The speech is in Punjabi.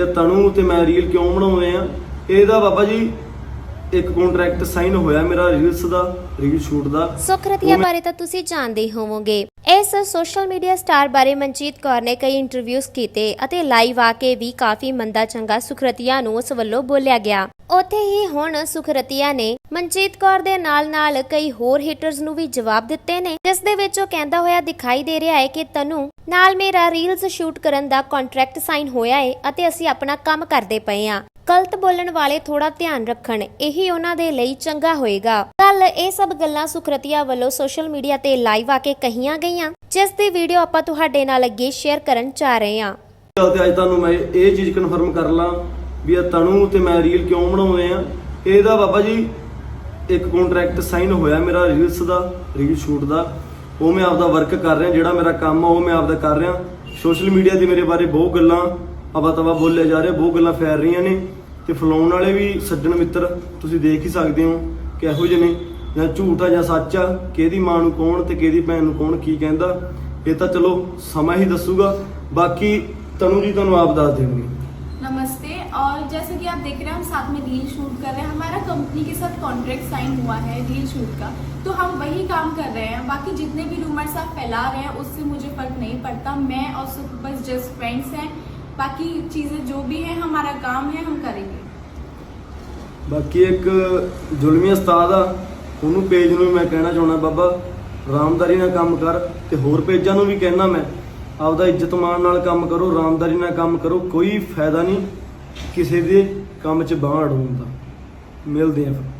ਇਹ ਤਨੂ ਤੇ ਮੈਂ ਰੀਲ ਕਿਉਂ ਬਣਾਉਂਦੇ ਆ? ਇਹਦਾ ਬਾਬਾ ਜੀ ਇੱਕ ਕੰਟਰੈਕਟ ਸਾਈਨ ਹੋਇਆ ਮੇਰਾ ਰੀਲਸ ਦਾ ਰੀਲ ਸ਼ੂਟ ਦਾ। ਸੁਖਰਤੀਆ ਬਾਰੇ ਤਾਂ ਤੁਸੀਂ ਜਾਣਦੇ ਹੀ ਹੋਵੋਗੇ। ਇਸ ਸੋਸ਼ਲ ਮੀਡੀਆ ਸਟਾਰ ਬਾਰੇ ਮਨਜੀਤ ਕੌਰ ਨੇ ਕਈ ਇੰਟਰਵਿਊਜ਼ ਕੀਤੇ ਅਤੇ ਲਾਈਵ ਆ ਕੇ ਵੀ ਕਾਫੀ ਮੰਦਾ ਚੰਗਾ ਸੁਖਰਤੀਆ ਨੂੰ ਉਸ ਵੱਲੋਂ ਬੋਲਿਆ ਗਿਆ। ਉੱਥੇ ਹੀ ਹੁਣ ਸੁਖਰਤੀਆ ਨੇ ਮਨਜੀਤ ਕੌਰ ਦੇ ਨਾਲ-ਨਾਲ ਕਈ ਹੋਰ ਹਿਟਰਸ ਨੂੰ ਵੀ ਜਵਾਬ ਦਿੱਤੇ ਨੇ ਜਿਸ ਦੇ ਵਿੱਚ ਉਹ ਕਹਿੰਦਾ ਹੋਇਆ ਦਿਖਾਈ ਦੇ ਰਿਹਾ ਹੈ ਕਿ ਤਨੂੰ ਨਾਲ ਮੇਰਾ ਰੀਲਸ ਸ਼ੂਟ ਕਰਨ ਦਾ ਕੰਟਰੈਕਟ ਸਾਈਨ ਹੋਇਆ ਹੈ ਅਤੇ ਅਸੀਂ ਆਪਣਾ ਕੰਮ ਕਰਦੇ ਪਏ ਹਾਂ। ਗਲਤ ਬੋਲਣ ਵਾਲੇ ਥੋੜਾ ਧਿਆਨ ਰੱਖਣ, ਇਹੀ ਉਹਨਾਂ ਦੇ ਲਈ ਚੰਗਾ ਹੋਏਗਾ। ਕੱਲ ਇਹ ਸਭ ਗੱਲਾਂ ਸੁਖਰਤੀਆ ਵੱਲੋਂ ਸੋਸ਼ਲ ਮੀਡੀਆ ਤੇ ਲਾਈਵ ਆ ਕੇ ਕਹੀਆਂ ਗਈਆਂ, ਜਿਸ ਦੀ ਵੀਡੀਓ ਆਪਾਂ ਤੁਹਾਡੇ ਨਾਲ ਅੱਗੇ ਸ਼ੇਅਰ ਕਰਨ ਜਾ ਰਹੇ ਹਾਂ। ਤੇ ਅੱਜ ਤੁਹਾਨੂੰ ਮੈਂ ਇਹ ਚੀਜ਼ ਕਨਫਰਮ ਕਰ ਲਾਂ ਵੀ ਇਹ ਤਨੂ ਤੇ ਮੈਂ ਰੀਲ ਕਿਉਂ ਬਣਾਉਂਦੇ ਆ ਇਹਦਾ ਬਾਬਾ ਜੀ ਇੱਕ ਕੰਟਰੈਕਟ ਸਾਈਨ ਹੋਇਆ ਮੇਰਾ ਰੀਲਸ ਦਾ ਰੀਲ ਸ਼ੂਟ ਦਾ। ਉਹ ਮੈਂ ਆਪਦਾ ਵਰਕ ਕਰ ਰਿਹਾ, ਜਿਹੜਾ ਮੇਰਾ ਕੰਮ ਆ, ਉਹ ਮੈਂ ਆਪਦਾ ਕਰ ਰਿਹਾ। ਸੋਸ਼ਲ ਮੀਡੀਆ ਦੀ ਮੇਰੇ ਬਾਰੇ ਬਹੁਤ ਗੱਲਾਂ ਅਵਾ ਤਵਾ ਬੋਲੇ ਜਾ ਰਹੇ, ਬਹੁਤ ਗੱਲਾਂ ਫੈਲ ਰਹੀਆਂ ਨੇ। ਤੇ ਫਲਾਉਣ ਵਾਲੇ ਵੀ ਸੱਜਣ ਮਿੱਤਰ ਤੁਸੀਂ ਦੇਖ ਹੀ ਸਕਦੇ ਹੋ ਕਿ ਇਹੋ ਜਿਹੇ ਨੇ ਜਾਂ ਝੂਠ ਆ ਜਾਂ ਸੱਚ ਆ ਕਿਹਦੀ ਮਾਂ ਨੂੰ ਕੌਣ ਤੇ ਕਿਹਦੀ ਭੈਣ ਨੂੰ ਕੌਣ ਕੀ ਕਹਿੰਦਾ ਇਹ ਤਾਂ ਚਲੋ ਸਮਾਂ ਹੀ ਦੱਸੂਗਾ ਬਾਕੀ ਤਨੂ ਜੀ ਤੁਹਾਨੂੰ ਆਪ ਦੱਸ ਦੇਣਗੇ नमस्ते और जैसे कि आप देख रहे हैं हम साथ में रील शूट कर रहे हैं हमारा कंपनी के साथ कॉन्ट्रैक्ट साइन हुआ है रील शूट का तो हम वही काम कर रहे हैं बाकी जितने भी रूमर्स आप फैला रहे हैं उससे मुझे फर्क नहीं पड़ता मैं और सुख बस जस्ट फ्रेंड्स हैं बाकी चीज़ें जो भी हैं हमारा काम है हम करेंगे ਬਾਕੀ ਇੱਕ ਜ਼ੁਲਮੀ ਉਸਤਾਦ ਆ ਉਹਨੂੰ ਪੇਜ ਨੂੰ ਵੀ ਮੈਂ ਕਹਿਣਾ ਚਾਹੁੰਦਾ ਬਾਬਾ ਰਾਮਦਾਰੀ ਨਾਲ ਕੰਮ ਕਰ ਤੇ ਹੋਰ ਪੇਜਾਂ ਨੂੰ ਵੀ ਕਹਿਣਾ ਮੈਂ ਆਪਦਾ ਇੱਜ਼ਤ ਮਾਣ ਨਾਲ ਕੰਮ ਕਰੋ ਰਾਮਦਾਰੀ ਨਾਲ ਕੰਮ ਕਰੋ ਕੋਈ ਫਾਇਦਾ ਨਹੀਂ ਕਿਸੇ ਦੇ ਕੰਮ 'ਚ ਬਾਂਹ ਅੜਾਉਣ ਦਾ ਮਿਲਦੇ ਆ ਫਿਰ